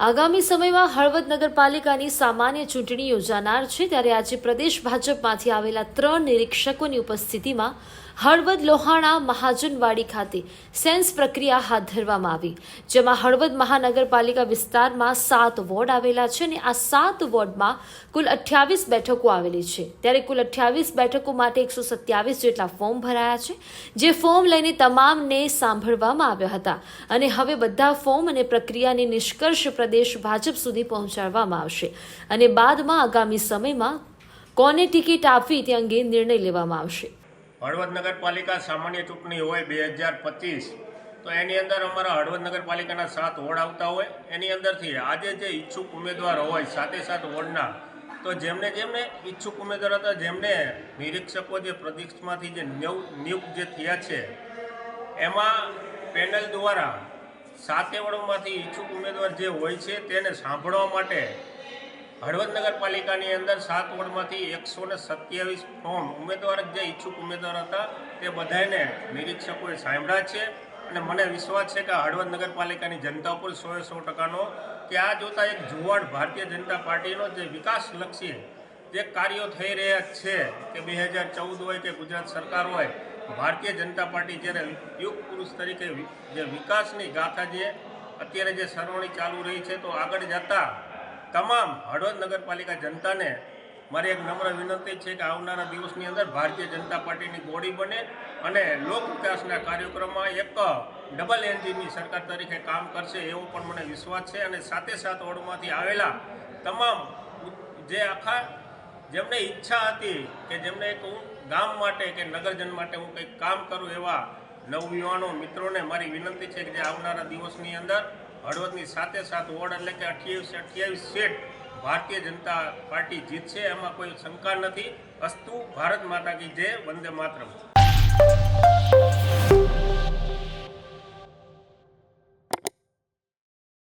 આગામી સમયમાં હળવદ નગરપાલિકાની સામાન્ય ચૂંટણી યોજાનાર છે, ત્યારે આજે પ્રદેશ ભાજપમાંથી આવેલા ત્રણ નિરીક્ષકોની ઉપસ્થિતિમાં હળવદ લોહાણા મહાજનવાડી ખાતે સેન્સ પ્રક્રિયા હાથ ધરવામાં આવી, જેમાં હળવદ મહાનગરપાલિકા વિસ્તારમાં સાત વોર્ડ આવેલા છે અને આ સાત વોર્ડમાં કુલ અઠ્યાવીસ બેઠકો આવેલી છે. ત્યારે કુલ અઠ્યાવીસ બેઠકો માટે એકસો સત્યાવીસ જેટલા ફોર્મ ભરાયા છે, જે ફોર્મ લઈને તમામને સાંભળવામાં આવ્યા હતા. અને હવે બધા ફોર્મ અને પ્રક્રિયાની નિષ્કર્ષ પ્રદેશ ભાજપ સુધી પહોંચાડવામાં આવશે અને બાદમાં આગામી સમયમાં કોને ટિકિટ આપવી તે અંગે નિર્ણય લેવામાં આવશે. હળવદ નગરપાલિકા સામાન્ય ચૂંટણી હોય બે હજાર પચીસ, તો એની અંદર અમારા હળવદ નગરપાલિકાના સાત વોર્ડ આવતા હોય. એની અંદરથી આજે જે ઈચ્છુક ઉમેદવાર હોય સાતે સાત વોર્ડના, તો જેમને જેમને ઈચ્છુક ઉમેદવાર હતા, જેમને નિરીક્ષકો જે પ્રદેશમાંથી જે નવ નિયુક્ત જે થયા છે, એમાં પેનલ દ્વારા સાતે વોર્ડમાંથી ઈચ્છુક ઉમેદવાર જે હોય છે તેને સાંભળવા માટે હળવદ નગરપાલિકાની અંદર સાત વોર્ડમાંથી એકસો ને સત્યાવીસ ફોર્મ ઉમેદવાર જે ઈચ્છુક ઉમેદવાર હતા તે બધાને નિરીક્ષકોએ સાંભળ્યા છે. અને મને વિશ્વાસ છે કે હળવદ નગરપાલિકાની જનતા ઉપર સોએ સો ટકાનો કે આ જોતા એક જુવાડ ભારતીય જનતા પાર્ટીનો જે વિકાસલક્ષી જે કાર્યો થઈ રહ્યા છે કે બે હજાર ચૌદ હોય કે ગુજરાત સરકાર હોય ભારતીય જનતા પાર્ટી જ્યારે યુગ પુરુષ તરીકે જે વિકાસની ગાથા જે અત્યારે જે સરવણી ચાલુ રહી છે તો આગળ જતાં તમામ હળવદ નગરપાલિકા જનતાને મારી એક નમ્ર વિનંતી છે કે આવનારા દિવસની અંદર ભારતીય જનતા પાર્ટીની ગોળી બને અને લોક વિકાસના કાર્યક્રમમાં એક ડબલ એન્જિનની સરકાર તરીકે કામ કરશે એવો પણ મને વિશ્વાસ છે અને સાથે સાથ વોર્ડમાંથી આવેલા તમામ જે આખા જેમને ઈચ્છા હતી કે જેમને એક હું ગામ માટે કે નગરજન માટે હું કંઈક કામ કરું એવા નવયુવાનો મિત્રોને મારી વિનંતી છે કે જે આવનારા દિવસની અંદર હળવદની સાથે સાથ વોર્ડ એટલે કે અઠ્યાવીસ અઠ્યાવીસ સીટ ભારતીય જનતા પાર્ટી જીતશે, એમાં કોઈ શંકા નથી. અસ્તુ ભારત માતા કી જય, વંદે માતરમ.